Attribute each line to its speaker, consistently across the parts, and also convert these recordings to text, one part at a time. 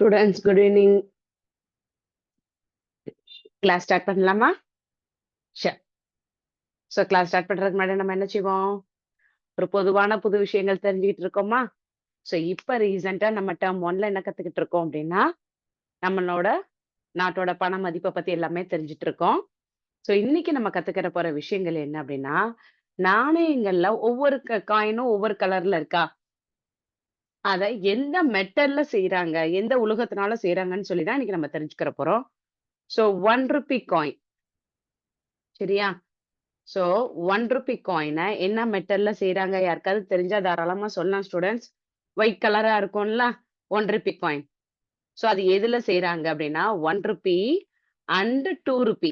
Speaker 1: Students good evening class start பண்ணலாமா? Sure so class start பண்ணுறதுக்கு முன்னாடி நம்ம என்ன செய்வோம்? ஒரு பொதுவான புது விஷயங்கள் தெரிஞ்சுக்கிட்டு இருக்கோமா? ஸோ இப்போ ரீசெண்டாக நம்ம டேர்ம் ஒன்ல என்ன கற்றுக்கிட்டு இருக்கோம் அப்படின்னா நம்மளோட நாட்டோட பண மதிப்பை பற்றி எல்லாமே தெரிஞ்சுட்டு இருக்கோம். ஸோ இன்னைக்கு நம்ம கற்றுக்கிற போகிற விஷயங்கள் என்ன அப்படின்னா நாணயங்களில் ஒவ்வொரு காயினும் ஒவ்வொரு கலரில் இருக்கா? அத எந்த மெட்டல்ல செய்யறாங்க எந்த உலகத்தினால செய்யறாங்கன்னு சொல்லி தான் இன்னைக்கு நம்ம தெரிஞ்சுக்கிற போறோம். ஸோ ஒன் ருபி காயின் சரியா? ஸோ ஒன் ருபி காயினை என்ன மெட்டல்ல செய்யறாங்க யாருக்காவது தெரிஞ்சா தாராளமா சொல்லலாம் ஸ்டூடெண்ட்ஸ் ஒயிட் கலரா இருக்கும்ல ஒன் ருபி காயின் ஸோ அது எதுல செய்யறாங்க அப்படின்னா one rupee and two rupee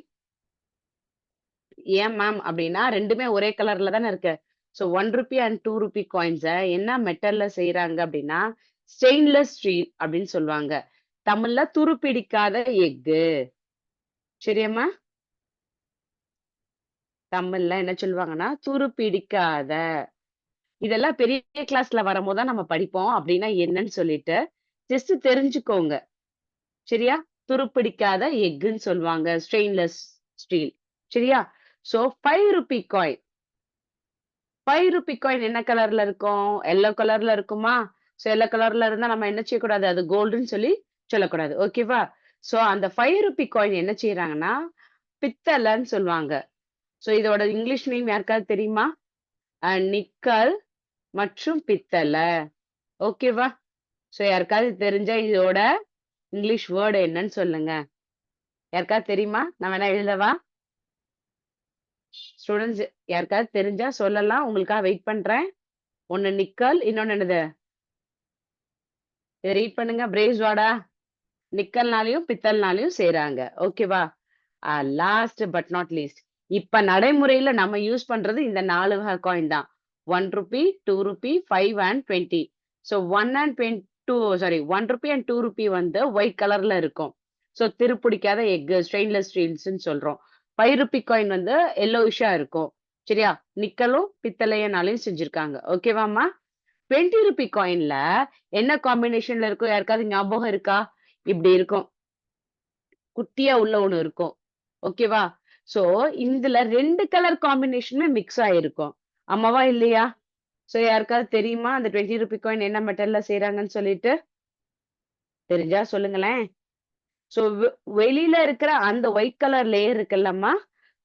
Speaker 1: ஏன் மேம் அப்படின்னா ரெண்டுமே ஒரே கலர்ல தானே இருக்கு. So one rupee and two rupee காயின்ஸை என்ன மெட்டல்ல செய்யறாங்க அப்படின்னா ஸ்டெயின்லெஸ் ஸ்டீல் அப்படின்னு சொல்லுவாங்க. தமிழ்ல துருப்பிடிக்காத எஃகு. சரியாம்மா? தமிழ்ல என்ன சொல்லுவாங்கன்னா துருப்பிடிக்காத இதெல்லாம் பெரிய கிளாஸ்ல வரும்போது தான் நம்ம படிப்போம். அப்படின்னா என்னன்னு சொல்லிட்டு ஜஸ்ட் தெரிஞ்சுக்கோங்க. சரியா? துருப்பிடிக்காத எக்குன்னு சொல்லுவாங்க ஸ்டெயின்லெஸ் ஸ்டீல் சரியா? So five rupee coin five rupee coin என்ன கலர்ல இருக்கும்? எல்லோ கலர்ல இருக்குமா? ஸோ எல்லோ கலர்ல இருந்தா நம்ம என்ன செய்யக்கூடாது? அது கோல்டுன்னு சொல்லி சொல்லக்கூடாது. ஓகேவா ஸோ அந்த ஃபைவ் ருபி காயின் என்ன செய்யறாங்கன்னா பித்தளைன்னு சொல்லுவாங்க. ஸோ இதோட இங்கிலீஷ் நேம் யாருக்காவது தெரியுமா? நிக்கல் மற்றும் பித்தளை. ஓகேவா ஸோ யாருக்காவது தெரிஞ்சா இதோட இங்கிலீஷ் வேர்டு என்னன்னு சொல்லுங்க. யாருக்காவது தெரியுமா? நான் வேணா எழுதவா? ஸ்டூடெண்ட்ஸ் யாருக்காவது தெரிஞ்சா சொல்லலாம். உங்களுக்காக வெயிட் பண்றேன். ஒன்னு நிக்கல் இன்னொன்னு என்னது? இதை ரீட் பண்ணுங்க. பிரேஸ் வாடா நிக்கல்னாலையும் பித்தல்னாலையும் செய்யறாங்க ஓகேவா லாஸ்ட் பட் நாட் லீஸ்ட் இப்ப நடைமுறையில நம்ம யூஸ் பண்றது இந்த நாலு வகை காயின் தான். One rupee two rupee five and twenty so one and twenty two sorry one rupee and two rupee வந்து ஒயிட் கலர்ல இருக்கும். ஸோ திருப்பிடிக்காத எக் ஸ்டெயின்லெஸ் ஸ்டீல்ஸ்ன்னு சொல்றோம். ஃபைவ் ருபி காயின் வந்து எல்லோயிஷா இருக்கும். சரியா? நிக்கலும் பித்தளையனாலையும் செஞ்சிருக்காங்க. ஓகேவாம்மா டுவெண்ட்டி ருபி காயின்ல என்ன காம்பினேஷன்ல இருக்கும்? யாருக்காவது ஞாபகம் இருக்கா? இப்படி இருக்கும். குட்டியா உள்ள ஒண்ணு இருக்கும். ஓகேவா சோ இதுல ரெண்டு கலர் காம்பினேஷனுமே மிக்ஸ் ஆயிருக்கும். ஆமாவா இல்லையா? சோ யாருக்காவது தெரியுமா? அந்த டுவெண்ட்டி ருபி காயின் என்ன மெட்டல்ல செய்யறாங்கன்னு சொல்லிட்டு? தெரிஞ்சா சொல்லுங்களேன். ஸோ வெளியில இருக்கிற அந்த ஒயிட் கலர் லேயர் இருக்குல்லம்மா.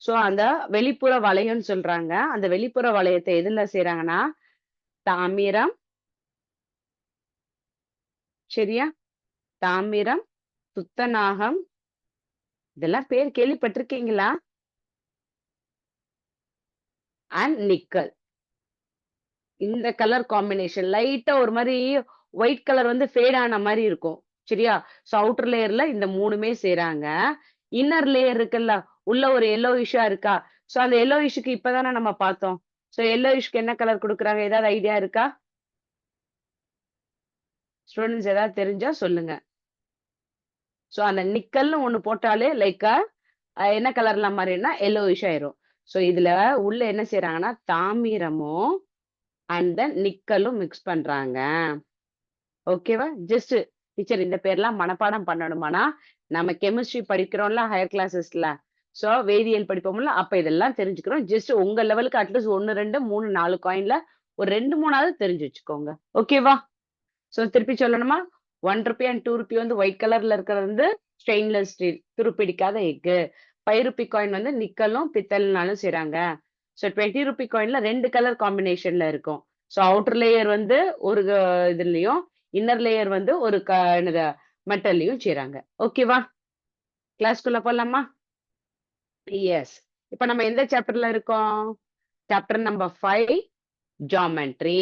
Speaker 1: ஸோ அந்த வெளிப்புற வளையம்னு சொல்றாங்க. அந்த வெளிப்புற வளையத்தை எதுல செய்யறாங்கன்னா தாமிரம். சரியா? தாமிரம் துத்தநாகம். இதெல்லாம் பேர் கேள்விப்பட்டிருக்கீங்களா? அண்ட் நிக்கல் இந்த கலர் காம்பினேஷன் லைட்டா ஒரு மாதிரி ஒயிட் கலர் வந்து ஃபேட் ஆன மாதிரி இருக்கும். சரியா? ஸோ அவுட்டர் லேயர்ல இந்த மூணுமே செய்யறாங்க இன்னர் லேயர் இருக்குல்ல உள்ள ஒரு எல்லோ இஷ்யூ இருக்கா? ஸோ அந்த எல்லோ இஷ்யூக்கு இப்பதானே நம்ம பார்த்தோம். ஸோ எல்லோ இஷ்யூக்கு என்ன கலர் கொடுக்குறாங்க? ஏதாவது ஐடியா இருக்கா? ஸ்டூடெண்ட்ஸ் ஏதாவது தெரிஞ்சா சொல்லுங்க. ஸோ அந்த நிக்கல்னு ஒன்று போட்டாலே லைக் என்ன கலர்ல மாதிரினா எல்லோ இஷ் ஆயிரும். ஸோ இதுல உள்ள என்ன செய்யறாங்கன்னா தாமிரமும் அண்ட் தென் நிக்கலும் மிக்ஸ் பண்றாங்க. ஓகேவா ஜஸ்ட் டீச்சர் இந்த பேர்லாம் மனப்பாடம் பண்ணணுமானா நம்ம கெமிஸ்ட்ரி படிக்கிறோம்ல ஹையர் கிளாஸஸ்ல ஸோ வேதியியல் படிப்போம்ல அப்ப இதெல்லாம் தெரிஞ்சுக்கிறோம். ஜஸ்ட் உங்க லெவலுக்கு அட்லீஸ்ட் ஒன்னு ரெண்டு மூணு நாலு காயின்ல ஒரு ரெண்டு மூணாவது தெரிஞ்சு வச்சுக்கோங்க. ஓகேவா ஸோ திருப்பி சொல்லணுமா? One rupee and two rupee வந்து ஒயிட் கலர்ல இருக்கிறது வந்து ஸ்டெயின்லெஸ் ஸ்டீல் துருப்பிடிக்காத எக்கு ஃபைவ் ருபி காயின் வந்து நிக்கலும் பித்தல்னாலும் செய்யறாங்க ஸோ டுவெண்ட்டி ருபி காயின்ல ரெண்டு கலர் காம்பினேஷன்ல இருக்கும். ஸோ அவுட்டர் லேயர் வந்து ஒரு இதுலயும் இன்னர் லேயர் வந்து ஒரு க என்னது மெட்டல்லையும் செய்கிறாங்க ஓகேவா கிளாஸ்க்குள்ள போலாமா? எஸ் இப்போ நம்ம எந்த சாப்டர்ல இருக்கோம்? சாப்டர் நம்பர் ஃபைவ் ஜாமெட்ரி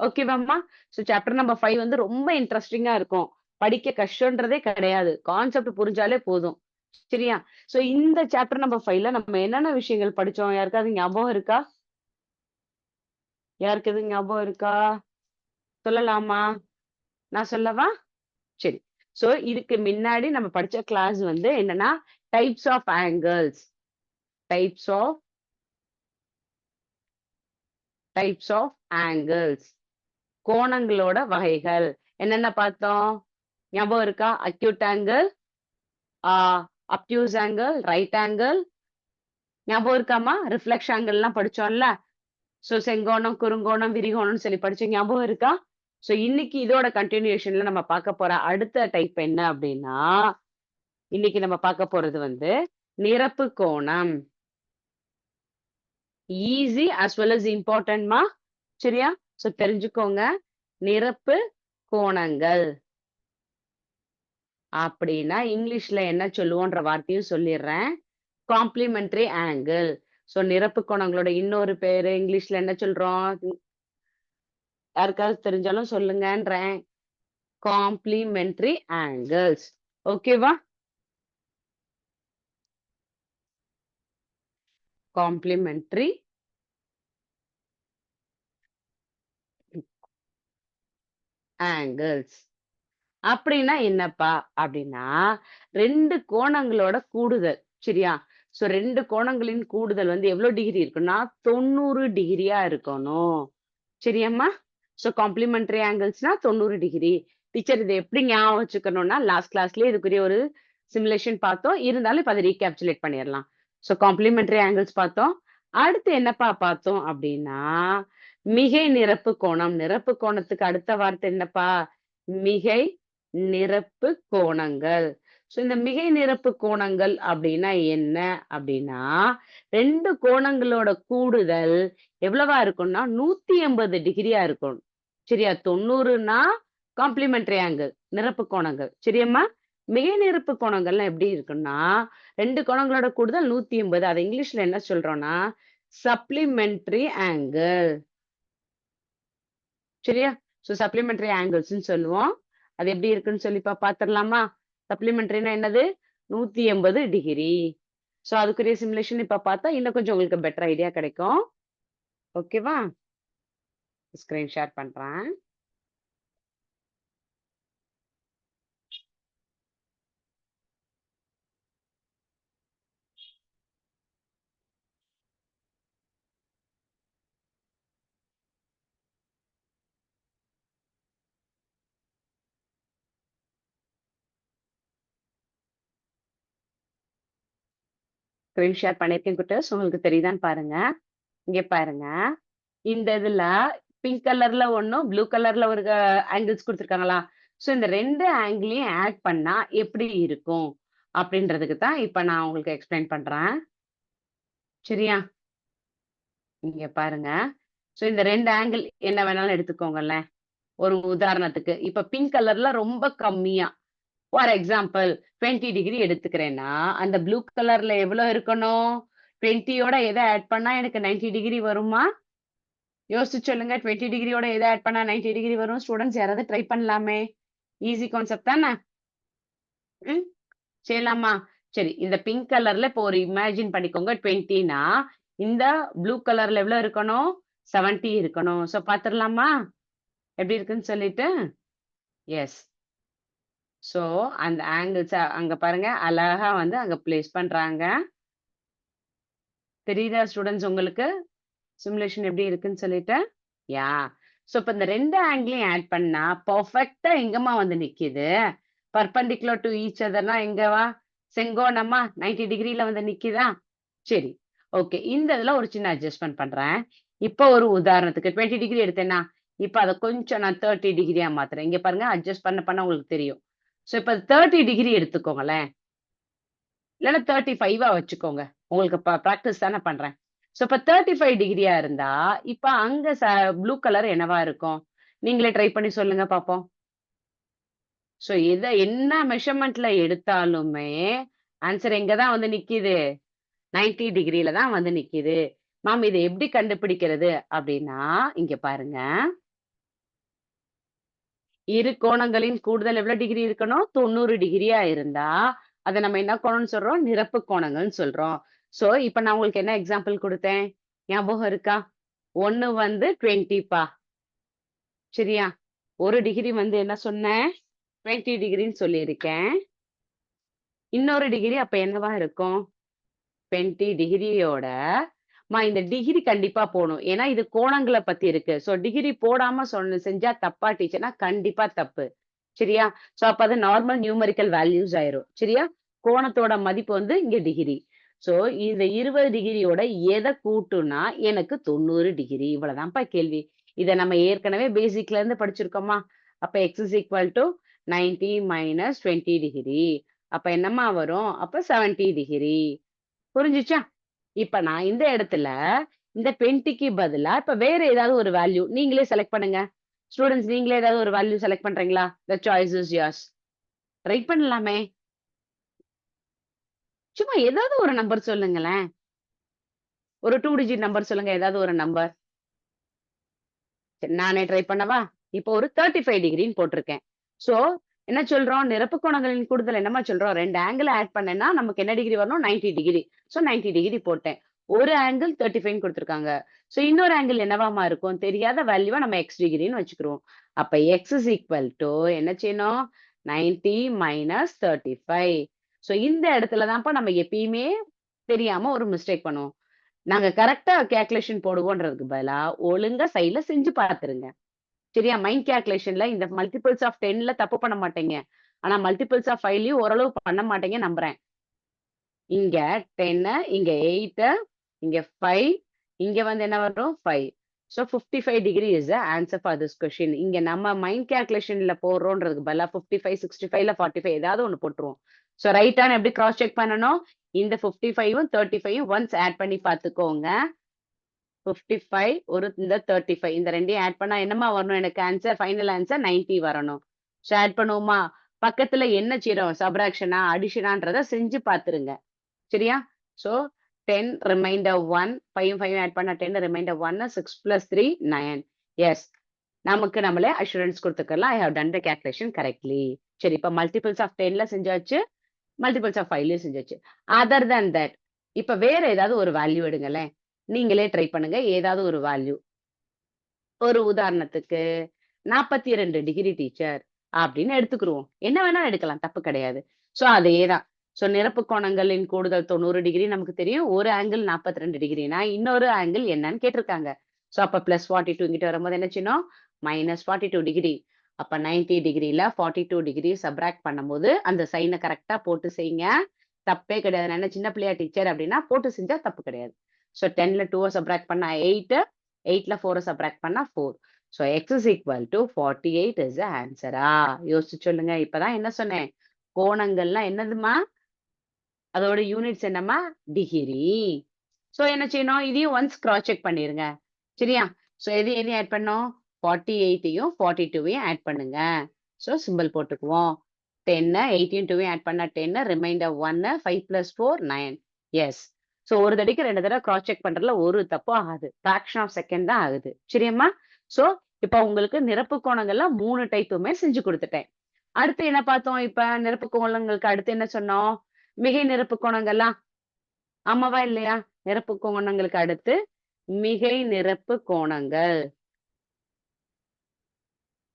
Speaker 1: ஓகேவாம்மா ஸோ சாப்டர் நம்பர் ஃபைவ் வந்து ரொம்ப இன்ட்ரெஸ்டிங்கா இருக்கும். படிக்க கஷ்டன்றதே கிடையாது. கான்செப்ட் புரிஞ்சாலே போதும். சரியா? சோ இந்த சாப்டர் நம்பர் ஃபைவ்ல நம்ம என்னென்ன விஷயங்கள் படிச்சோம்? யாருக்காவது ஞாபகம் இருக்கா? யாருக்கு எதுவும் ஞாபகம் இருக்கா? சொல்லலாமா? நான் சொல்லவா? சரி. சோ இதுக்கு முன்னாடி நம்ம படிச்ச கிளாஸ் வந்து என்னன்னா types of angles types of types of angles கோணங்களோட வகைகள். என்னென்ன பார்த்தோம்? ஞாபகம் இருக்கா? Acute angle obtuse angle right angle ஞாபகம் இருக்காமா? ரிஃப்ளெக்ஷன் ஆங்கிள்லாம் படிச்சோம்ல. ஸோ செங்கோணம் குறுங்கோணம் விரிகோணம்னு சொல்லி படிச்சோம் ஞாபகம் இருக்கா? ஸோ இன்னைக்கு இதோட கண்டினியூஷன்ல நம்ம பார்க்க போற அடுத்த டைப் என்ன அப்படின்னா இன்னைக்கு நம்ம பார்க்க போறது வந்து நிரப்பு கோணம். ஈஸி அஸ் வெல் அஸ் இம்பார்ட்டன்ட்மா சரியா? ஸோ தெரிஞ்சுக்கோங்க. நிரப்பு கோணங்கள். அப்படின்னா இங்கிலீஷ்ல என்ன சொல்லுவோன்ற வார்த்தையும் சொல்லிடுறேன். காம்ப்ளிமெண்ட்ரி ஆங்கிள் ஸோ நிரப்பு கோணங்களோட இன்னொரு பேரு இங்கிலீஷ்ல என்ன சொல்றோம்? யாருக்காவது தெரிஞ்சாலும் சொல்லுங்கன்றேன். காம்ப்ளிமெண்ட்ரி ஆங்கிள்ஸ் ஓகேவா காம்ப்ளிமெண்ட்ரி ஆங்கிள்ஸ் அப்படின்னா என்னப்பா? அப்படின்னா ரெண்டு கோணங்களோட கூடுதல். சரியா? சோ ரெண்டு கோணங்களின் கூடுதல் வந்து எவ்வளவு டிகிரி இருக்குன்னா தொண்ணூறு டிகிரியா இருக்கணும். சரியாம்மா? ஸோ காம்ப்ளிமெண்டரி ஆங்கிள்ஸ்னா தொண்ணூறு டிகிரி டீச்சர் இதை எப்படி ஞாபகம் வச்சுக்கணும்னா லாஸ்ட் கிளாஸ்லயே இதுக்குரிய ஒரு சிமுலேஷன் பார்த்தோம். இருந்தாலும் இப்போ அதை ரீகேப்சுலேட் பண்ணிடலாம். ஸோ காம்ப்ளிமெண்ட்ரி ஆங்கிள்ஸ் பார்த்தோம். அடுத்து என்னப்பா பார்த்தோம் அப்படின்னா மிகை நிரப்பு கோணம். நிரப்பு கோணத்துக்கு அடுத்த வார்த்தை என்னப்பா? மிகை நிரப்பு கோணங்கள். ஸோ இந்த மிகை நிரப்பு கோணங்கள் அப்படின்னா என்ன? அப்படின்னா ரெண்டு கோணங்களோட கூடுதல் எவ்வளவா இருக்கும்னா நூத்தி எண்பது டிகிரியா இருக்கும். சரியா? தொண்ணூறுனா காம்ப்ளிமெண்டரி ஆங்கிள் நிரப்பு கோணங்கள். சரியம்மா? மிகை நிரப்பு கோணங்கள்லாம் எப்படி இருக்குன்னா ரெண்டு கோணங்களோட கூடுதல் நூத்தி எண்பது. அதை இங்கிலீஷ்ல என்ன சொல்றோம்னா சப்ளிமெண்டரி ஆங்கிள் சரியா? ஸோ சப்ளிமெண்டரி ஆங்கிள்ஸ்னு சொல்லுவோம். அது எப்படி இருக்குன்னு சொல்லி பாத்திரலாமா? பாத்துடலாமா சப்ளிமெண்டரினா என்னது? நூத்தி எண்பது டிகிரி ஸோ அதுக்குரிய சிமுலேஷன் இப்ப பார்த்தா இன்னும் கொஞ்சம் உங்களுக்கு பெட்டர் ஐடியா கிடைக்கும். ஓகேவா ஸ்க்ரீன் ஷேர் பண்றேன். ஸ்கிரீன் ஷேர் பண்ணியிருக்கேன் குட்டர்ஸ் உங்களுக்கு தெரியுதான்னு பாருங்க. இங்க பாருங்க. இந்த இதுல பிங்க் கலர்ல ஒன்றும் ப்ளூ கலர்ல ஒரு ஆங்கிள்ஸ் கொடுத்துருக்காங்களா? ஸோ இந்த ரெண்டு ஆங்கிளையும் ஆட் பண்ணா எப்படி இருக்கும்? அப்படின்றதுக்கு தான் இப்போ நான் உங்களுக்கு எக்ஸ்பிளைன் பண்றேன். சரியா? இங்க பாருங்க. ஸோ இந்த ரெண்டு ஆங்கிள் என்ன வேணாலும் எடுத்துக்கோங்கல்ல ஒரு உதாரணத்துக்கு இப்ப பிங்க் கலர்ல ரொம்ப கம்மியா ஃபார் எக்ஸாம்பிள் டுவெண்ட்டி டிகிரி எடுத்துக்கிறேன்னா அந்த ப்ளூ கலர்ல எவ்வளோ இருக்கணும்? டுவெண்ட்டியோட எதை ஆட் பண்ணா எனக்கு நைன்டி டிகிரி வருமா? யோசிச்சு சொல்லுங்க டுவெண்ட்டி டிகிரியோட எதை ஆட் பண்ணா நைன்டி டிகிரி வரும். ஸ்டூடெண்ட்ஸ் யாராவது ட்ரை பண்ணலாமே? ஈஸி கான்செப்ட் தானே? ம் செய்யலாமா? சரி இந்த பிங்க் கலர்ல இப்போ ஒரு இமேஜின் பண்ணிக்கோங்க. டுவெண்ட்டினா இந்த ப்ளூ கலர்ல எவ்வளவு இருக்கணும்? செவன்டி இருக்கணும். ஸோ பார்த்துடலாமா? எப்படி இருக்குன்னு சொல்லிட்டு? எஸ் ஸோ அந்த ஆங்கிள்ஸ் அங்க பாருங்க. அழகா வந்து அங்க பிளேஸ் பண்றாங்க. தெரியுதா ஸ்டூடெண்ட்ஸ் உங்களுக்கு? சிமுலேஷன் எப்படி இருக்குன்னு சொல்லிட்டு? யா ஸோ இப்போ இந்த ரெண்டு ஆங்கிளையும் ஆட் பண்ணா பர்ஃபெக்டா எங்கம்மா வந்து நிக்குது? பர்பண்டிகுலர் டு ஈச் அதர்னா எங்கவா? செங்கோனம்மா நைன்டி டிகிரில வந்து நிக்குதா? சரி. ஓகே இந்த இதுல ஒரு சின்ன அட்ஜஸ்ட்மெண்ட் பண்றேன். இப்போ ஒரு உதாரணத்துக்கு டுவெண்ட்டி டிகிரி எடுத்தேன்னா இப்போ அதை கொஞ்சம் நான் தேர்ட்டி டிகிரியா மாத்துறேன். இங்க பாருங்க அட்ஜஸ்ட் பண்ண பண்ண உங்களுக்கு தெரியும். ஸோ இப்போ தேர்ட்டி டிகிரி எடுத்துக்கோங்களேன். இல்லைன்னா தேர்ட்டி ஃபைவா வச்சுக்கோங்க. உங்களுக்கு ப்ராக்டிஸ் தானே பண்றேன். ஸோ இப்போ தேர்ட்டி ஃபைவ் டிகிரியா இருந்தா இப்போ அங்க ப்ளூ கலர் என்னவா இருக்கும்? நீங்களே ட்ரை பண்ணி சொல்லுங்க பார்ப்போம் ஸோ எதை என்ன மெஷர்மெண்ட்ல எடுத்தாலுமே ஆன்சர் எங்க தான் வந்து நிக்குது? நைன்டி டிகிரியில தான் வந்து நிக்குது. மேம் இதை எப்படி கண்டுபிடிக்கிறது? அப்படின்னா இங்க பாருங்க. இரு கோணங்களின் கூடுதல் எவ்வளவு டிகிரி இருக்கணும்? தொண்ணூறு டிகிரியா இருந்தா அதை நம்ம என்ன கோணம்னு சொல்றோம்? நிரப்பு கோணங்கள்னு சொல்றோம். சோ இப்ப நான் உங்களுக்கு என்ன எக்ஸாம்பிள் கொடுத்தேன்? ஞாபகம் இருக்கா? ஒன்னு வந்து டுவெண்ட்டிப்பா சரியா? ஒரு டிகிரி வந்து என்ன சொன்னேன்? டுவெண்ட்டி டிகிரின்னு சொல்லியிருக்கேன். இன்னொரு டிகிரி அப்ப என்னவா இருக்கும்? டுவெண்ட்டி டிகிரியோட மா இந்த டிகிரி கண்டிப்பா போகணும். ஏன்னா இது கோணங்களை பத்தி இருக்கு. ஸோ டிகிரி போடாம சொன்ன செஞ்சா தப்பா டீச்சர்னா கண்டிப்பா தப்பு. சரியா? ஸோ அப்ப அது நார்மல் நியூமரிக்கல் வேல்யூஸ் ஆயிரும். சரியா? கோணத்தோட மதிப்பு வந்து இங்க டிகிரி சோ இந்த இருபது டிகிரியோட எதை கூட்டுனா எனக்கு தொண்ணூறு டிகிரி இவ்வளவுதான்ப்பா கேள்வி. இதை நம்ம ஏற்கனவே பேசிக்ல இருந்து படிச்சிருக்கோமா? அப்ப x is equal to ninety minus twenty degree அப்ப என்னம்மா வரும்? அப்ப செவன்டி டிகிரி புரிஞ்சுச்சா? இப்ப நான் இந்த இடத்துல இந்த டுவெண்ட்டிக்கு பதிலா இப்ப வேற ஏதாவது ஒரு வேல்யூ நீங்களே செலக்ட் பண்ணுங்க. ஸ்டூடெண்ட்ஸ் நீங்களே ஏதாவது ஒரு வேல்யூ செலக்ட் பண்றீங்களா? The choice is yours write பண்ணலாமே. சும்மா ஏதாவது ஒரு நம்பர் சொல்லுங்களேன். ஒரு டூ டிஜிட் நம்பர் சொல்லுங்க ஏதாவது ஒரு நம்பர் நானே ட்ரை பண்ணவா? இப்போ ஒரு தேர்ட்டி ஃபைவ் டிகிரின்னு போட்டிருக்கேன். ஸோ என்ன சொல்றோம்? நிரப்பு கோணங்களின் கூடுதல் என்னமா சொல்றோம்? ரெண்டு ஆங்கிள் ஆட் பண்ணேன்னா நமக்கு என்ன டிகிரி வரணும்? 90 டிகிரி ஸோ நைன்டி டிகிரி போட்டேன். ஒரு ஆங்கிள் தேர்ட்டி ஃபைவ் கொடுத்துருக்காங்க. ஸோ இன்னொரு ஆங்கிள் என்னவாமா இருக்கும்? தெரியாத வேல்யூவா நம்ம எக்ஸ் டிகிரின்னு வச்சுக்கிறோம் அப்ப எக்ஸ் இஸ் ஈக்குவல் டு என்ன செய்யணும்? 90 மைனஸ் தேர்ட்டி ஃபைவ் சோ இந்த இடத்துல தான்ப்பா நம்ம எப்பயுமே தெரியாம ஒரு மிஸ்டேக் பண்ணுவோம். நாங்க கரெக்டா கேல்குலேஷன் போடுவோன்றதுக்கு பதிலா ஒழுங்கா சைட்ல செஞ்சு பார்த்துருங்க சரியா? மைண்ட் கேல்குலேஷன்ல இந்த மல்டிபிள்ஸ் ஆஃப் டென்ல தப்பு பண்ண மாட்டேங்க. ஆனா மல்டிபிள்ஸ் ஆஃப் ஃபைவ்லயும் ஓரளவு பண்ண மாட்டேங்க நம்புறேன். இங்க டென்னு இங்க எயிட்டு இங்க ஃபைவ் இங்க வந்து என்ன வரும்? Five so fifty five degree is answer for this question இங்க நம்ம மைண்ட் கேல்குலேஷன்ல போடுறோன்றதுக்கு பதிலாக ஃபிஃப்டி ஃபைவ் சிக்ஸ்டி ஃபைவ்ல ஃபார்ட்டி ஃபைவ் ஏதாவது ஒன்று போட்டுருவோம். ஸோ ரைட்டான எப்படி கிராஸ் செக் பண்ணணும்? இந்த ஃபிஃப்டி ஃபைவும் தேர்ட்டி ஃபைவும் ஒன்ஸ் ஆட் பண்ணி பார்த்துக்கோங்க. ஃபிஃப்டி ஃபைவ் ஒரு இந்த தேர்ட்டி ஃபைவ் இந்த ரெண்டையும் ஆட் பண்ணால் என்னமா வரணும்? எனக்கு ஆன்சர் ஃபைனல் ஆன்சர் 90 வரணும். ஸோ ஆட் பண்ணுவோமா? பக்கத்தில் என்ன செய்யறோம் சப்ராக்ஷனா அடிஷனான்றத செஞ்சு பார்த்துருங்க. சரியா? So ten reminder one five five add பண்ண ten reminder one six plus three nine yes நமக்கு நம்மளே அஷூரன்ஸ் கொடுத்துக்கலாம். I have done the calculation correctly சரி இப்போ மல்டிபிள்ஸ் ஆஃப் டென்ல செஞ்சாச்சு. மல்டிபிள்ஸ் ஆஃப் ஃபைவ்லயும் செஞ்சாச்சு. அதர் தேன் தட் இப்ப வேற ஏதாவது ஒரு வேல்யூ எடுங்களேன். நீங்களே ட்ரை பண்ணுங்க. ஏதாவது ஒரு வேல்யூ ஒரு உதாரணத்துக்கு நாற்பத்தி ரெண்டு டிகிரி டீச்சர் அப்படின்னு எடுத்துக்கிருவோம். என்ன வேணாலும் எடுக்கலாம். தப்பு கிடையாது. சோ அதேதான். சோ நிரப்பு கோணங்களின் கூடுதல் தொண்ணூறு டிகிரி நமக்கு தெரியும். ஒரு ஆங்கிள் நாற்பத்தி ரெண்டு டிகிரினா இன்னொரு ஆங்கிள் என்னன்னு கேட்டிருக்காங்க. சோ அப்ப பிளஸ் ஃபார்ட்டி டூ இங்கிட்ட வரும்போது என்ன செய்யணும் மைனஸ் ஃபார்ட்டி டூ டிகிரி அப்ப நைன்டி டிகிரியில ஃபார்ட்டி டூ டிகிரி சப்ராக்ட் பண்ணும்போது அந்த சைனை கரெக்டா போட்டு செய்யுங்க. தப்பே கிடையாது. நான் என்ன சின்ன பிள்ளையா டீச்சர் அப்படின்னா போட்டு செஞ்சா தப்பு கிடையாது. ஸோ டென்ல டூவை சப்ராக்ட் பண்ணா எயிட் எயிட்ல ஃபோரை சப்ராக்ட் பண்ணா four so x is equal to forty eight is ஆன்சரா யோசிச்சு சொல்லுங்க. இப்பதான் என்ன சொன்னேன்? கோணங்கள்லாம் என்னதுமா அதோட யூனிட்ஸ் என்னம்மா? டிகிரி ஸோ என்ன செய்யணும்? இதையும் ஒன்ஸ் கிராஸ் செக் பண்ணிருங்க. சரியா? ஸோ எது எதையும் ஆட் பண்ணோம்? ஃபார்ட்டி எயிட்டையும் ஃபார்ட்டி டூவையும் ஆட் பண்ணுங்க. ஸோ சிம்பிள் போட்டுக்குவோம். டென்னு எயிட்டீன் டூவையும் ஆட் பண்ணால் டென்னு ரிமைண்டர் ஒன்னு five plus four nine yes so ஒரு தடிக்கு ரெண்டு தடவை கிராஸ் செக் பண்ணுறதுல ஒரு தப்பும் ஆகுது. ஃபிராக்ஷன் ஆஃப் செகண்ட் தான் ஆகுது. சரியாம்மா ஸோ இப்போ உங்களுக்கு நிரப்பு கோணங்கள்லாம் மூணு டைப்புமே செஞ்சு கொடுத்துட்டேன். அடுத்து என்ன பார்த்தோம் இப்போ? நிரப்பு கோணங்களுக்கு அடுத்து என்ன சொன்னோம்? மிகை நிரப்பு கோணங்கள்லாம் ஆமாவா இல்லையா? நிரப்பு கோணங்களுக்கு அடுத்து மிகை நிரப்பு கோணங்கள்.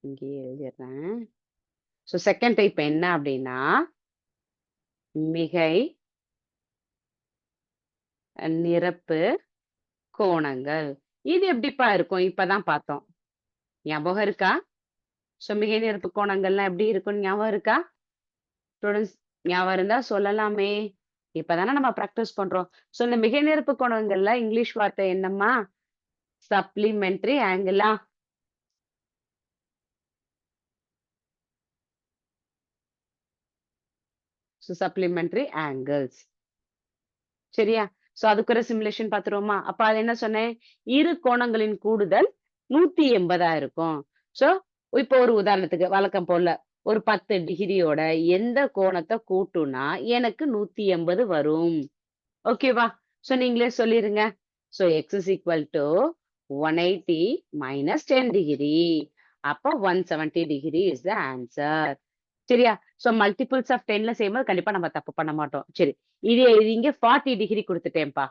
Speaker 1: இங்கேயே எழுதிடுறேன். ஸோ செகண்ட் டைப் என்ன அப்படின்னா மிகை நிரப்பு கோணங்கள். இது எப்படிப்பா இருக்கும்? இப்பதான் பார்த்தோம். ஞாபகம் இருக்கா? ஸோ மிகை நிரப்பு கோணங்கள்லாம் எப்படி இருக்கும்னு ஞாபகம் இருக்கா? ஸ்டூடெண்ட்ஸ் ஞாபகம் இருந்தா சொல்லலாமே. இப்பதானே நம்ம ப்ராக்டிஸ் பண்றோம். ஸோ இந்த மிகை நிரப்பு கோணங்கள்ல இங்கிலீஷ் வார்த்தை என்னம்மா? சப்ளிமெண்ட்ரி ஆங்கிளா சப்ளிமெண்ட்ரி ஆங்கிள்ஸ் சரியா? சோ அதுக்கு ஒரு சிமுலேஷன் பாத்துருவோமா? அப்ப அது என்ன சொன்னேன்? இரு கோணங்களின் கூடுதல் நூத்தி எண்பதா இருக்கும். சோ இப்போ ஒரு உதாரணத்துக்கு வழக்கம் போல ஒரு பத்து டிகிரியோட எந்த கோணத்தை கூட்டுனா எனக்கு நூத்தி எண்பது வரும் ஓகேவா சோ நீங்களே சொல்லிருங்க. So x is equal to one eighty minus ten degree அப்போ one seventy degree is the answer சரியா? சோ மல்டிபிள்ஸ் ஆஃப் டென்ல செய்யும்போது கண்டிப்பா நம்ம தப்பு பண்ண மாட்டோம். சரி. இது இது இங்க ஃபார்ட்டி டிகிரி கொடுத்துட்டேன்ப்பா.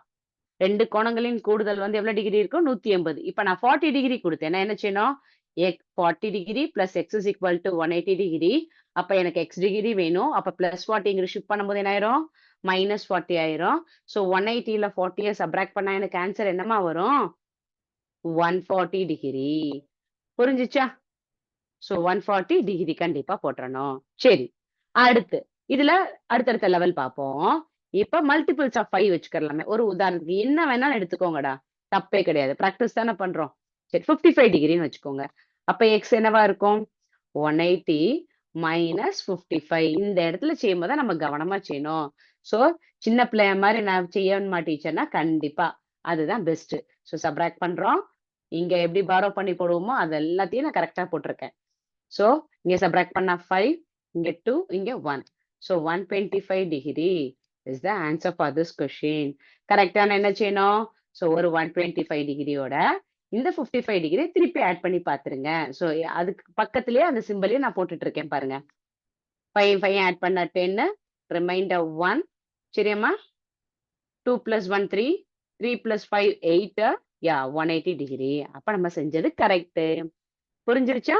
Speaker 1: ரெண்டு கோணங்களின் கூடுதல் வந்து எவ்வளவு டிகிரி இருக்கும் நூத்தி எண்பது. இப்ப நான் ஃபார்ட்டி டிகிரி கொடுத்தேன். என்ன செய்யணும்? X forty degree plus x is equal to one eighty degree அப்ப எனக்கு எக்ஸ் டிகிரி வேணும். அப்ப பிளஸ் ஃபார்ட்டி இங்க ஷிஃப்ட் பண்ணும்போது என்ன ஆயிரும்? மைனஸ் ஃபார்ட்டி ஆயிரும். ஸோ ஒன் எயிட்டில ஃபார்ட்டியை சப்ராக்ட் பண்ணா எனக்கு ஆன்சர் என்னமா வரும்? ஒன் ஃபார்ட்டி டிகிரி புரிஞ்சிச்சா? ஸோ ஒன் ஃபார்ட்டி டிகிரி கண்டிப்பா போட்டுறணும். சரி அடுத்து. இதுல அடுத்தடுத்த லெவல் பார்ப்போம். இப்ப மல்டிபிள்ஸ் ஆஃப் ஃபைவ் வச்சுக்கலாமே ஒரு உதாரணத்துக்கு என்ன வேணாலும் எடுத்துக்கோங்கடா. தப்பே கிடையாது. ப்ராக்டிஸ் தானே பண்றோம். சரி ஃபிஃப்டி ஃபைவ் டிகிரின்னு வச்சுக்கோங்க. அப்ப எக்ஸ் என்னவா இருக்கும்? One eighty minus fifty five இந்த இடத்துல செய்யும்போது தான் நம்ம கவனமா செய்யணும். ஸோ சின்ன பிள்ளைய மாதிரி நான் செய்யணுமா டீச்சர்னா கண்டிப்பா. அதுதான் பெஸ்ட் ஸோ சப்ராக்ட் பண்றோம். இங்க எப்படி பாரோ பண்ணி போடுவோமோ அது எல்லாத்தையும் நான் கரெக்டா போட்டிருக்கேன். ஸோ இங்கே சப்ராக்ட் பண்ணா ஃபைவ் இங்கே டூ இங்கே one so one twenty five degree is the answer for this question கரெக்டான என்ன செய்யணும்? ஸோ ஒரு ஒன் டுவெண்ட்டி ஃபைவ் டிகிரியோட இந்த ஃபிஃப்டி ஃபைவ் டிகிரி திருப்பி ஆட் பண்ணி பார்த்துருங்க ஸோ அதுக்கு பக்கத்துலேயே அந்த சிம்பிளையும் நான் போட்டுட்டு இருக்கேன் பாருங்க. ஃபைவ் ஃபைவ் ஆட் பண்ண டென்னு ரிமைண்டர் ஒன் சரியாம்மா? Two plus one three three plus five eight yeah one eighty degree அப்போ நம்ம செஞ்சது கரெக்டு புரிஞ்சிருச்சா?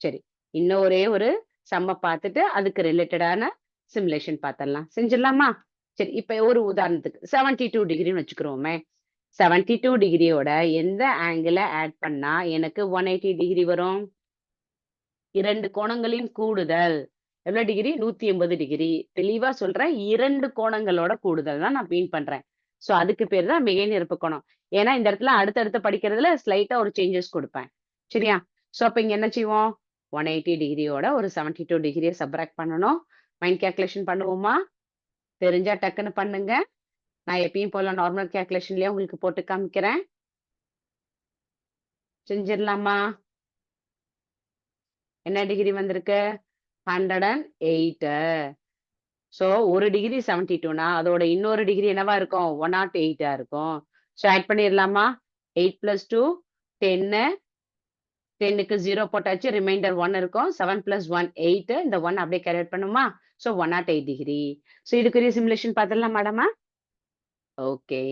Speaker 1: சரி இன்னும் ஒரே ஒரு செம்ம பார்த்துட்டு அதுக்கு ரிலேட்டடான சிமுலேஷன் பார்த்துடலாம். செஞ்சிடலாமா? சரி இப்ப ஒரு உதாரணத்துக்கு செவன்டி டூ டிகிரின்னு வச்சுக்கிறோமே செவன்டி டூ டிகிரியோட எந்த ஆங்கிள ஆட் பண்ணா எனக்கு ஒன் எயிட்டி டிகிரி வரும்? இரண்டு கோணங்களின் கூடுதல். எவ்வளவு டிகிரி நூத்தி எண்பது டிகிரி தெளிவா சொல்றேன் இரண்டு கோணங்களோட கூடுதல் தான் நான் மீன் பண்றேன். சோ அதுக்கு பேர் தான் மிகை நிரப்பு கோணம். ஏன்னா இந்த இடத்துல அடுத்தடுத்து படிக்கிறதுல ஸ்லைட்டா ஒரு சேஞ்சஸ் கொடுப்பேன். சரியா? சோ அப்ப இங்க என்ன செய்வோம்? ஒன் எயிட்டி டிகிரியோட ஒரு செவன்டி டூ டிகிரியை சப்ராக்ட் பண்ணணும். மைண்ட் கேல்குலேஷன் பண்ணுவோமா? தெரிஞ்சா டக்குன்னு பண்ணுங்க. நான் எப்பயும் போல நார்மல் கேல்குலேஷன்லயே உங்களுக்கு போட்டு காமிக்கிறேன். செஞ்சிடலாமா? என்ன டிகிரி வந்திருக்கு? ஹண்ட்ரட் அண்ட் எயிட்டு ஸோ ஒரு டிகிரி செவன்டி டூனா அதோட இன்னொரு டிகிரி என்னவா இருக்கும்? ஒன் நாட் எயிட்டா இருக்கும். ஸோ ஆட் பண்ணிடலாமா? எயிட் பிளஸ் டூ டென்னு டென்னுக்கு ஜீரோ போட்டாச்சு ரிமைண்டர் ஒன் இருக்கும். செவன் பிளஸ் ஒன் எயிட் இந்த ஒன் அப்படியே கரெக்ட் பண்ணுமா? So one nought eight degree so இதுக்குரிய சிமுலேஷன் பார்த்துடலாம் மேடமா ஓகே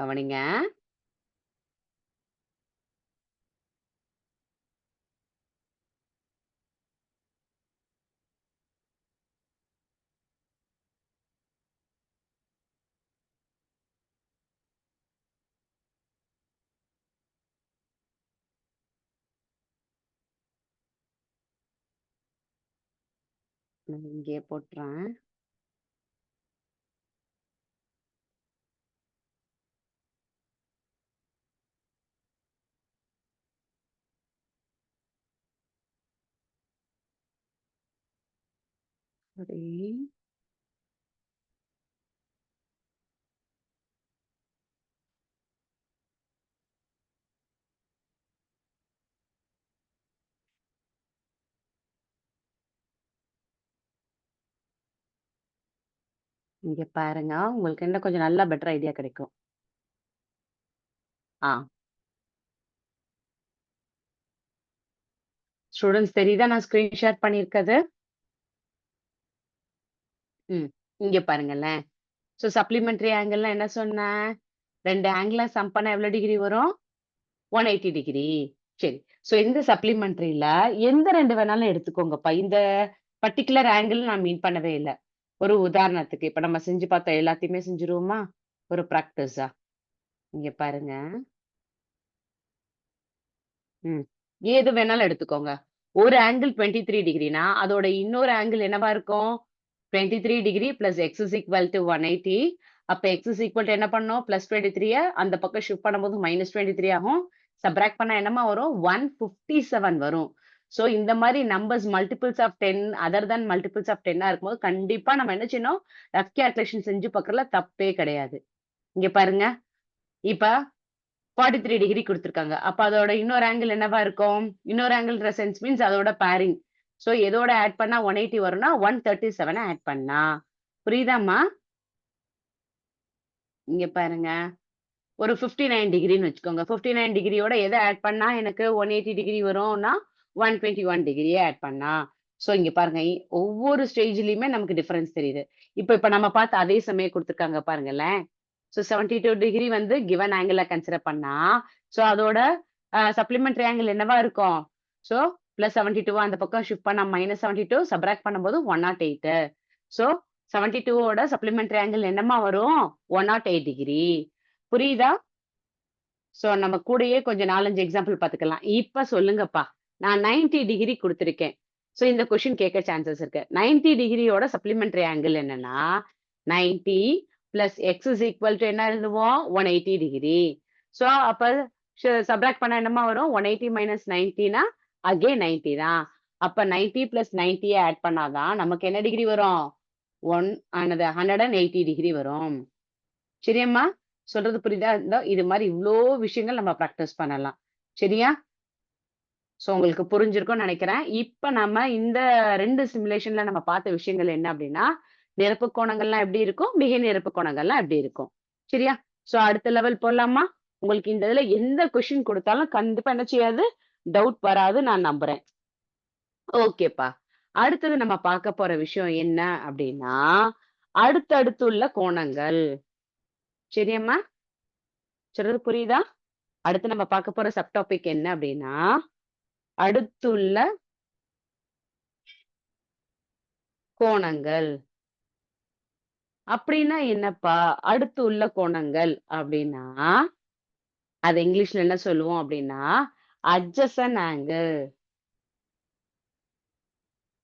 Speaker 1: கவனிங்க. நான் இங்கே போட்டுறேன். சரி. இங்க பாருங்க. உங்களுக்கு இன்னும் கொஞ்சம் நல்லா பெட்டர் ஐடியா கிடைக்கும். ஆ. ஸ்டூடெண்ட்ஸ் தெரியுதா நான் ஸ்கிரீன் ஷேர் பண்ணியிருக்கிறது? ம். இங்க பாருங்களேன் ஸோ சப்ளிமெண்டரி ஆங்கிள்னா என்ன சொன்னேன் ரெண்டு ஆங்கிள சம் பண்ண எவ்வளோ டிகிரி வரும்? ஒன் எயிட்டி டிகிரி சரி. ஸோ இந்த சப்ளிமெண்டரியில எந்த ரெண்டு வேணாலும் எடுத்துக்கோங்கப்பா. இந்த பர்டிகுலர் ஆங்கிள் நான் மீன் பண்ணவே இல்லை. ஒரு உதாரணத்துக்கு இப்ப நம்ம செஞ்சு பார்த்தோம் எல்லாத்தையுமே செஞ்சுருவோமா? ஒரு ப்ராக்டிஸா இங்க பாருங்க. ம். ஏது வேணாலும் எடுத்துக்கோங்க. ஒரு ஆங்கிள் டுவெண்ட்டி த்ரீ டிகிரினா அதோட இன்னொரு ஆங்கிள் என்னவா இருக்கும்? Twenty three degree plus x is equal to one eighty அப்ப எக்ஸ் இஸ் ஈக்குவல் என்ன பண்ணோம் பிளஸ் டுவெண்ட்டி த்ரீய அந்த பக்கம் ஷிஃப்ட் பண்ணும்போது மைனஸ் டுவெண்ட்டி த்ரீ ஆகும். சப்ராக்ட் பண்ணா என்னமா வரும்? ஒன் ஃபிஃப்டி செவன் வரும். ஸோ இந்த மாதிரி numbers multiples of ten other than multiples of டென்னா இருக்கும்போது கண்டிப்பா நம்ம என்ன செய்யணும்? ரஃப் கேல்குலேஷன் செஞ்சு பார்க்கறதுல தப்பே கிடையாது. இங்க பாருங்க. இப்ப ஃபார்ட்டி த்ரீ டிகிரி கொடுத்துருக்காங்க. அப்ப அதோட இன்னொரு ஆங்கிள் என்னவா இருக்கும்? இன்னொரு ஆங்கிள் சென்ஸ் மீன்ஸ் அதோட பேரிங் ஸோ எதோட ஆட் பண்ணா ஒன் எயிட்டி வரும்னா ஒன் தேர்ட்டி செவனை ஆட் பண்ணா. புரியுதாம்மா? இங்க பாருங்க. ஒரு ஃபிஃப்டி நைன் டிகிரின்னு வச்சுக்கோங்க. ஃபிஃப்டி நைன் டிகிரியோட எதை ஆட் பண்ணா எனக்கு ஒன் எயிட்டி டிகிரி வரும்னா ஒன் டுவெண்ட்டி ஒன் டிகிரியே ஆட் பண்ணா ஸோ இங்க பாருங்க ஒவ்வொரு ஸ்டேஜ்லயுமே நமக்கு டிஃபரன்ஸ் தெரியுது. இப்போ இப்போ நம்ம பார்த்து அதே சமயம் கொடுத்துருக்காங்க பாருங்களேன். ஸோ செவன்டி டூ டிகிரி வந்து கிவன் ஆங்கிள கன்சிடர் பண்ணா ஸோ அதோட சப்ளிமெண்ட்ரி ஆங்கிள் என்னவா இருக்கும்? ஸோ பிளஸ் செவன்டி டூ அந்த பக்கம் ஷிஃப்ட் பண்ணா மைனஸ் செவன்டி டூ சப்ராக்ட் பண்ணும்போது one nought eight so seventy டூவோட சப்ளிமெண்ட்ரி ஆங்கிள் என்னமா வரும்? ஒன் நாட் எயிட் டிகிரி புரியுதா? ஸோ நம்ம கூடயே கொஞ்சம் நாலஞ்சு எக்ஸாம்பிள் பார்த்துக்கலாம். இப்ப சொல்லுங்கப்பா. நான் 90 டிகிரி கொடுத்துருக்கேன் சோ இந்த கொஸ்டின் கேட்க சான்சஸ் இருக்கு. 90 டிகிரியோட சப்ளிமெண்டரி ஆங்கிள் என்னன்னா, 90 plus x is equal to என்ன எழுதுவோம்? 180 டிகிரி. சோ அப்ப சப்ராக்ட் பண்ண என்னமா என்னம்மா வரும்? 180 மைனஸ் நைன்டினா அகே நைன்டி தான். அப்ப 90 பிளஸ் 90ய ஆட் பண்ணாதான் நமக்கு என்ன டிகிரி வரும்? ஒன் ஆனது 180 டிகிரி வரும். சரியாம்மா? சொல்றது புரியுதா? இதோ இது மாதிரி இவ்வளோ விஷயங்கள் நம்ம பிராக்டிஸ் பண்ணலாம். சரியா? ஸோ உங்களுக்கு புரிஞ்சிருக்கும்னு நினைக்கிறேன் இப்ப நம்ம இந்த ரெண்டு சிமுலேஷன்ல நம்ம பார்த்த விஷயங்கள் என்ன அப்படின்னா நிரப்பு கோணங்கள்லாம் எப்படி இருக்கும்? மிகை நிரப்பு கோணங்கள்லாம் எப்படி இருக்கும்? சரியா? ஸோ அடுத்த லெவல் போடலாமா உங்களுக்கு இந்த இதுல எந்த கொஷின் கொடுத்தாலும் கண்டிப்பா என்ன செய்யாது? டவுட் வராது நான் நம்புறேன். ஓகேப்பா. அடுத்தது நம்ம பார்க்க போற விஷயம் என்ன அப்படின்னா அடுத்தடுத்துள்ள கோணங்கள். சரியம்மா சொல்றது புரியுதா? அடுத்து நம்ம பார்க்க போற சப் டாபிக் என்ன அப்படின்னா அடுத்துள்ள கோணங்கள். அப்படின்னா என்னப்பா? அடுத்து உள்ள கோணங்கள் அப்படின்னா அத இங்கிலீஷ்ல என்ன சொல்லுவோம் அப்படின்னா அட்ஜசன் ஆங்கிள்.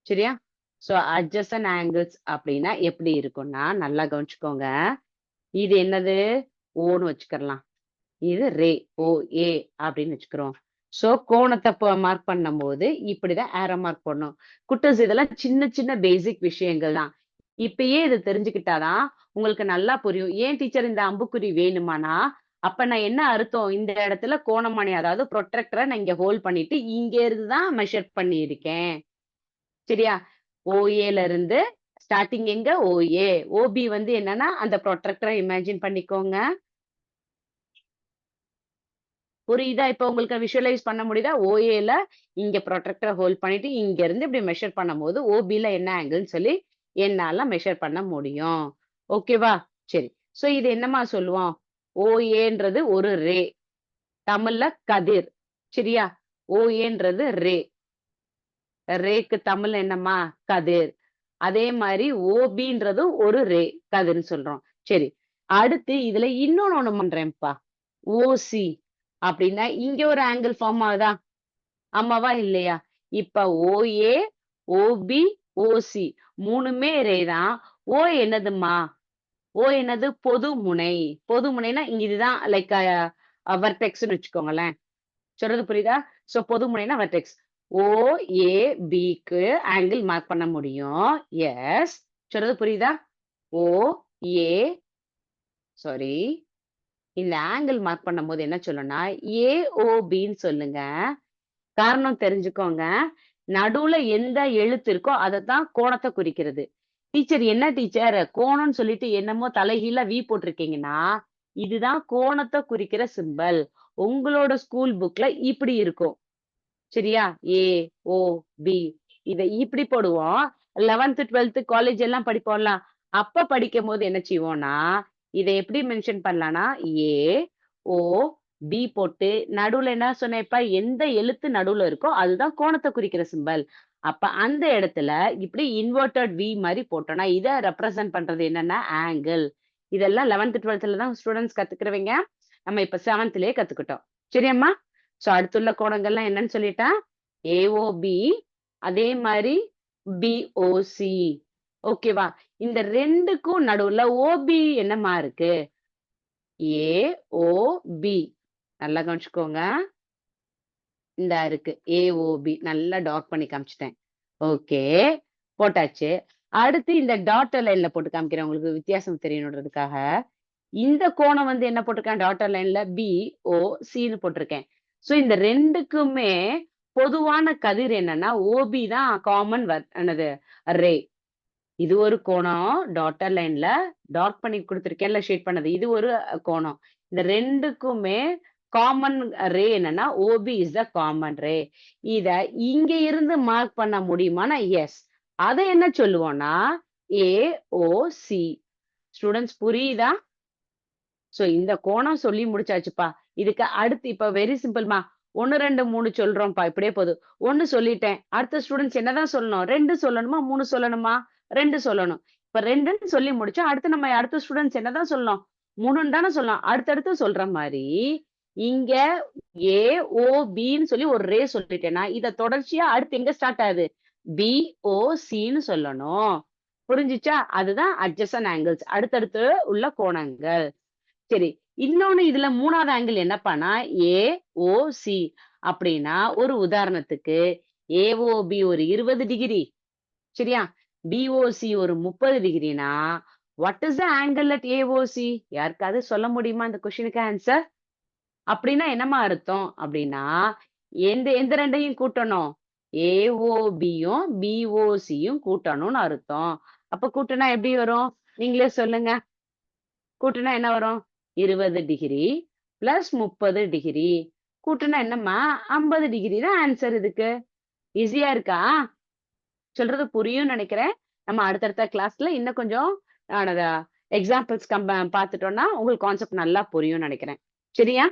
Speaker 1: சரியா? சோ அட்ஜசன் ஆங்கிள்ஸ் அப்படின்னா எப்படி இருக்கும்னா, நல்லா கவனிச்சுக்கோங்க. இது என்னது? ஓன்னு வச்சுக்கலாம் இது ரே, ஓ ஏ அப்படின்னு வச்சுக்கிறோம். சோ கோணத்தை ப மார்க் பண்ணும்போது இப்படிதான் ஏரோ மார்க் பண்ணும் குட்டஸ் இதெல்லாம் சின்ன சின்ன பேசிக் விஷயங்கள் தான். இப்பயே இதை தெரிஞ்சுக்கிட்டாதான் உங்களுக்கு நல்லா புரியும். ஏன் டீச்சர் இந்த அம்புக்குறி வேணுமானா, அப்ப நான் என்ன அர்த்தம்? இந்த இடத்துல கோணமணி அதாவது ப்ரொட்ரக்டரை நான் இங்க ஹோல்ட் பண்ணிட்டு, இங்க இருந்து தான் மெஷர் பண்ணியிருக்கேன். சரியா? ஓஏல இருந்து ஸ்டார்டிங் எங்க? ஓஏ. ஓபி வந்து என்னன்னா, அந்த ப்ரொட்ரக்டரை இமேஜின் பண்ணிக்கோங்க. புரியுதா? இப்ப உங்களுக்கு விஷுவலைஸ் பண்ண முடியுதா? ஓஏல இங்க ப்ரொடெக்டர் ஹோல்ட் பண்ணிட்டு, இங்க இருந்து இப்படி மெஷர் பண்ணும்போது, ஓபில என்ன ஆங்கிள்னு சொல்லி என்னால மெஷர் பண்ண முடியும். ஓகேவா? சரி. சோ இது என்னம்மா சொல்லுவோம்? ஓஏன்றது ஒரு ரே. தமிழ்ல கதிர். சரியா? ஓஏன்றது ரே. ரேக்கு தமிழ்ல என்னம்மா? கதிர். அதே மாதிரி ஓபின்றதும் ஒரு ரே. கதிர்ன்னு சொல்றோம். சரி. அடுத்து இதுல இன்னொன்னு ஒண்ணு பண்றேன்ப்பா. ஓசி அப்படின்னா இங்க ஒரு ஆங்கிள் ஃபார்ம் ஆகுதா? ஆமாவா? இல்லையா? இப்ப ஓஏ, ஓபி, ஓசி 3மே ரே தான். ஓ என்னதுமா ஓ என்னது? பொது முனை. பொது முனைனா இங்க இதுதான் லைக் அ வச்சுக்கோங்களேன். சொல்றது புரியுதா? சோ பொது முனைனா வெர்டெக்ஸ். ஓஏபிக்கு ஆங்கிள் மார்க் பண்ண முடியும். எஸ். சொல்றது புரியுதா? ஏ சாரி. இந்த ஆங்கிள் மார்க் பண்ணும்போது என்ன சொல்லணும்னா, ஏஓபின்னு சொல்லுங்க. காரணம் தெரிஞ்சுக்கோங்க. நடுவுல எந்த எழுத்து இருக்கோ அத கோணத்தை குறிக்கிறது. டீச்சர் என்ன டீச்சர்? கோணம்னு சொல்லிட்டு என்னமோ தலைகீழா வி போட்டிருக்கீங்கன்னா, இதுதான் கோணத்தை குறிக்கிற சிம்பல். உங்களோட ஸ்கூல் புக்ல இப்படி இருக்கும். சரியா? ஏ, ஓ, பி இத இப்படி போடுவோம். 11த், 12த் காலேஜ் எல்லாம் படிப்போம்ல. அப்ப படிக்கும் போது என்ன செய்வோம்னா, இதை எப்படி மென்ஷன் பண்ணலாம்னா, ஏ, ஓ, பி போட்டு நடுவுல என்ன சொன்னேப்பா எந்த எழுத்து நடுவுல இருக்கோ அதுதான் கோணத்தை குறிக்கிற சிம்பல். அப்ப அந்த இடத்துல இப்படி இன்வெர்ட்டட் வி மாதிரி போட்டோம்னா, இதை ரெப்ரசன்ட் பண்றது என்னன்னா ஆங்கிள். இதெல்லாம் 11த், 12த்ல தான் ஸ்டூடண்ட்ஸ் கத்துக்கிறவங்க. நம்ம இப்ப செவன்த்லயே கத்துக்கிட்டோம். சரியாம்மா? சோ அடுத்துள்ள கோணங்கள்லாம் என்னன்னு சொல்லிட்டா ஏஓபி அதே மாதிரி பிஓசி. ஓகேவா? இந்த ரெண்டுக்கும் நடுவுல ஓபி என்னம்மா இருக்கு? ஏ ஓ பி நல்லா கவனிச்சுக்கோங்க. இந்த இருக்கு. ஏஓபி. நல்லா டாட் பண்ணி காமிச்சிட்டேன் ஓகே. போட்டாச்சு. அடுத்து இந்த டாட்டர் லைன்ல போட்டு காமிக்கிறேன். உங்களுக்கு வித்தியாசம் தெரியணுன்றதுக்காக. இந்த கோணம் வந்து என்ன போட்டிருக்கேன் டாட்டர் லைன்ல பி ஓ சின்னு போட்டிருக்கேன். சோ இந்த ரெண்டுக்குமே பொதுவான கதிர் என்னன்னா, ஓபி தான் காமன் என்னது ரே. இது ஒரு கோணம் டாட்டர் லைன்ல டார்க் பண்ணி குடுத்திருக்கேன்ல ஷேட் பண்ணது. இது ஒரு கோணம். இந்த ரெண்டுக்குமே காமன் ரே என்னன்னா, OB is the common ray. இத இங்க இருந்து மார்க் பண்ண முடியுமானா, எஸ். அத என்ன சொல்லுவோம்னா, ஏஓசி. ஸ்டூடெண்ட்ஸ் புரியுதா? சோ இந்த கோணம் சொல்லி முடிச்சாச்சுப்பா. இதுக்கு அடுத்து இப்ப வெரி சிம்பிள்மா. 1, 2, 3 சொல்றோம்ப்பா. இப்படியே போதும். ஒன்னு சொல்லிட்டேன். அடுத்த ஸ்டூடண்ட்ஸ் என்னதான் சொல்லணும்? ரெண்டு சொல்லணுமா? மூணு சொல்லணுமா? ரெண்டு சொல்லணும். இப்ப ரெண்டுன்னு சொல்லி முடிச்சா, அடுத்து நம்ம அடுத்த ஸ்டூடெண்ட்ஸ் என்னதான் சொல்லலாம் மூணுன்னு தானே சொல்லலாம். அடுத்தடுத்து சொல்ற மாதிரி இங்க ஏ ஓ பின்னு சொல்லி ஒரு ரே சொல்லிட்டேன்னா இத தொடர்ச்சியா அடுத்து எங்க ஸ்டார்ட் ஆகுது? பி ஓ சின்னு சொல்லணும். புரிஞ்சிச்சா? அதுதான் அட்ஜஸ்டன் ஆங்கிள்ஸ் அடுத்தடுத்து உள்ள கோணங்கள். சரி இன்னொன்னு இதுல மூணாவது ஆங்கிள் என்னப்பானா ஏ ஓ சி அப்படின்னா ஒரு உதாரணத்துக்கு ஏஓபி ஒரு இருபது டிகிரி சரியா? பிஓசி ஒரு முப்பது டிகிரினா what is the angle at AOC யாருக்காவது சொல்ல முடியுமா இந்த கொஷினுக்கு ஆன்சர் அப்படின்னா என்னமா அர்த்தம்? அப்படின்னா எந்த எந்த ரெண்டையும் கூட்டணும்? ஏஓபியும் பிஓசியும் கூட்டணும்னு அர்த்தம். அப்ப கூட்டினா எப்படி வரும்? நீங்களே சொல்லுங்க. கூட்டினா என்ன வரும்? இருபது டிகிரி பிளஸ் முப்பது டிகிரி கூட்டினா என்னம்மா? ஐம்பது டிகிரி தான் ஆன்சர் இதுக்கு. ஈஸியா இருக்கா? சொல்றது புரியும் நினைக்கிறேன். நம்ம அடுத்தடுத்த கிளாஸ்ல இன்னும் கொஞ்சம் எக்ஸாம்பிள்ஸ் கம்ப பார்த்துட்டோம்னா உங்களுக்கு கான்செப்ட் நல்லா புரியும் நினைக்கிறேன். சரியா?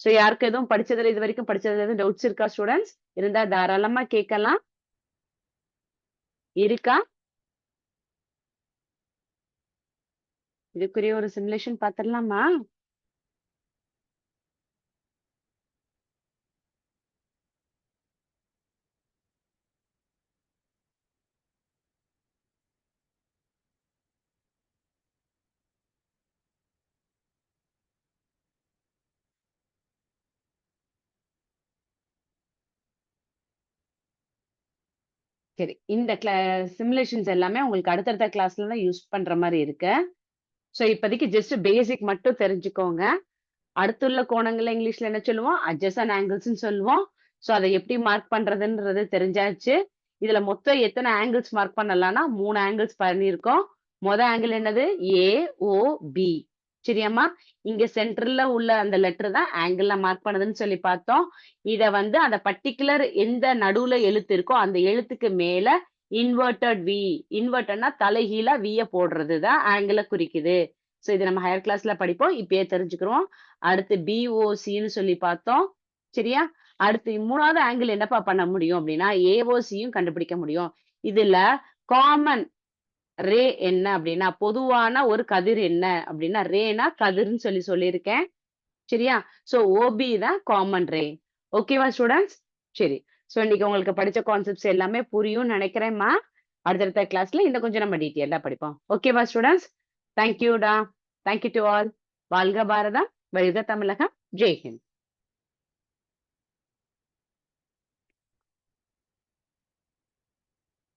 Speaker 1: ஸோ யாருக்கு எதுவும் படிச்சதுல இது வரைக்கும் படிச்சதுல எதுவும் டவுட்ஸ் இருக்கா ஸ்டூடெண்ட்ஸ் இருந்தா தாராளமா கேட்கலாம். இருக்கா? இதுக்குரிய ஒரு சிமுலேஷன் பார்த்துடலாமா? சரி இந்த கிளா சிமுலேஷன்ஸ் எல்லாமே உங்களுக்கு அடுத்தடுத்த கிளாஸ்ல தான் யூஸ் பண்ற மாதிரி இருக்கு. ஸோ இப்போதைக்கு ஜஸ்ட் பேசிக் மட்டும் தெரிஞ்சுக்கோங்க. அடுத்துள்ள கோணங்களில் இங்கிலீஷ்ல என்ன சொல்லுவோம்? அட்ஜசன் ஆங்கிள்ஸ்னு சொல்லுவோம். ஸோ அதை எப்படி மார்க் பண்றதுன்றது தெரிஞ்சாச்சு. இதுல மொத்தம் எத்தனை ஆங்கிள்ஸ் மார்க் பண்ணலாம்னா மூணு ஆங்கிள்ஸ் பண்ணியிருக்கோம். மொதல் ஆங்கிள் என்னது? ஏ ஓ பி சரியாம்மா? இங்க சென்டர்ல உள்ள அந்த லெட்டர் தான் ஆங்கிள் மார்க் பண்ணுதுன்னு சொல்லி பார்த்தோம். இத வந்து அந்த பர்டிகுலர் எந்த நடுவுல எழுத்து இருக்கோ அந்த எழுத்துக்கு மேல இன்வெர்டட் வி இன்வெர்டட்னா தலைகீழா விய போடுறது தான் ஆங்கிள குறிக்குது. ஸோ இது நம்ம ஹையர் கிளாஸ்ல படிப்போம். இப்பயே தெரிஞ்சுக்கிறோம். அடுத்து பிஓசின்னு சொல்லி பார்த்தோம். சரியா? அடுத்து மூணாவது ஆங்கிள் என்னப்பா பண்ண முடியும் அப்படின்னா ஏஓசியும் கண்டுபிடிக்க முடியும். இதுல காமன் ரே என்ன அப்படின்னா பொதுவான ஒரு கதிர் என்ன அப்படின்னா ரேனா கதிர்னு சொல்லி சொல்லியிருக்கேன். சரியா? சோ ஓபி தான் காமன் ரே. ஓகேவா ஸ்டூடெண்ட்ஸ் சரி. ஸோ இன்னைக்கு உங்களுக்கு படிச்ச கான்செப்ட்ஸ் எல்லாமே புரியும் நினைக்கிறேன்மா அடுத்தடுத்த கிளாஸ்ல இன்னும் கொஞ்சம் நம்ம டீட்டெயிலாக படிப்போம். ஓகேவா ஸ்டூடெண்ட்ஸ் தேங்க்யூடா தேங்க்யூ டு. ஆல் வாழ்க பாரதம். வெல்க தமிழகம். ஜெய்ஹிந்த்